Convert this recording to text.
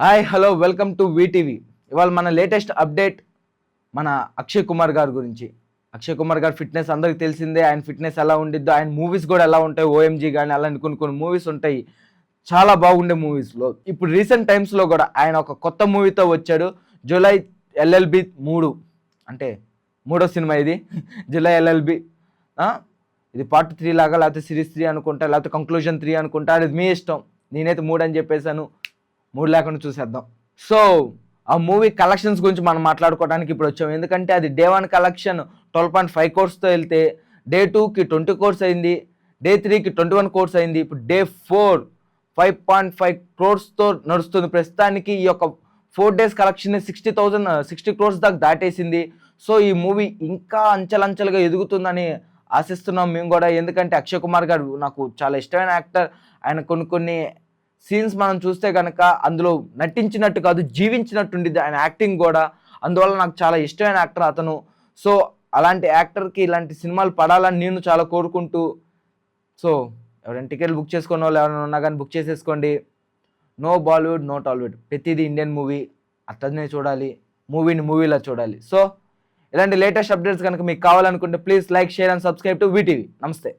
Hi hello welcome to VTV ఇవాళ మన latest update మన అక్షయ్ కుమార్ గారి గురించి. అక్షయ్ కుమార్ గారి ఫిట్నెస్ అందరికి తెలిసిందే ఆయన ఫిట్నెస్ ఎలా ఉండిద్దో ఆయన మూవీస్ కూడా ఎలా ఉంటాయి ఓఎంజీ కానీ అలాంటి కొన్ని కొన్ని మూవీస్ ఉంటాయి. చాలా బాగుండే మూవీస్లో ఇప్పుడు రీసెంట్ టైమ్స్లో కూడా ఆయన ఒక కొత్త మూవీతో వచ్చాడు జూలై ఎల్ఎల్బి మూడు. అంటే మూడో సినిమా ఇది. జూలై ఎల్ఎల్బి ఇది పార్ట్ త్రీ లాగా లేకపోతే సిరీస్ త్రీ అనుకుంటా లేకపోతే కంక్లూజన్ త్రీ అనుకుంటా అది మీ ఇష్టం. నేనైతే మూడు అని చెప్పేశాను. మూడు లేకుండా చూసేద్దాం. సో ఆ మూవీ కలెక్షన్స్ గురించి మనం మాట్లాడుకోవడానికి ఇప్పుడు వచ్చాం. ఎందుకంటే అది day one collection twelve point five కోర్స్తో వెళ్తే డే టూకి ట్వంటీ కోర్స్ అయింది డే త్రీకి ట్వంటీ వన్ కోర్స్ అయింది ఇప్పుడు day four five point five క్రోర్స్తో నడుస్తుంది. ప్రస్తుతానికి ఈ యొక్క four days collection sixty thousand sixty crores దాకా దాటేసింది. సో ఈ మూవీ ఇంకా అంచెలంచెలుగా ఎదుగుతుందని ఆశిస్తున్నాం మేము కూడా. ఎందుకంటే అక్షయ్ కుమార్ గారు నాకు చాలా ఇష్టమైన యాక్టర్. ఆయన కొన్ని కొన్ని సీన్స్ మనం చూస్తే కనుక అందులో నటించినట్టు కాదు జీవించినట్టుండిద్ది ఆయన యాక్టింగ్ కూడా. అందువల్ల నాకు చాలా ఇష్టమైన యాక్టర్ అతను. సో అలాంటి యాక్టర్కి ఇలాంటి సినిమాలు పడాలని నేను చాలా కోరుకుంటూ. సో ఎవరైనా టికెట్లు బుక్ చేసుకున్న వాళ్ళు ఎవరైనా ఉన్నా కానీ బుక్ చేసేసుకోండి. No Bollywood no Tollywood. ప్రతిదీ ఇండియన్ మూవీ. అట్లనే చూడాలి. మూవీని మూవీలా చూడాలి. సో ఇలాంటి లేటెస్ట్ అప్డేట్స్ కనుక మీకు కావాలనుకుంటే please like share and subscribe to VTV నమస్తే.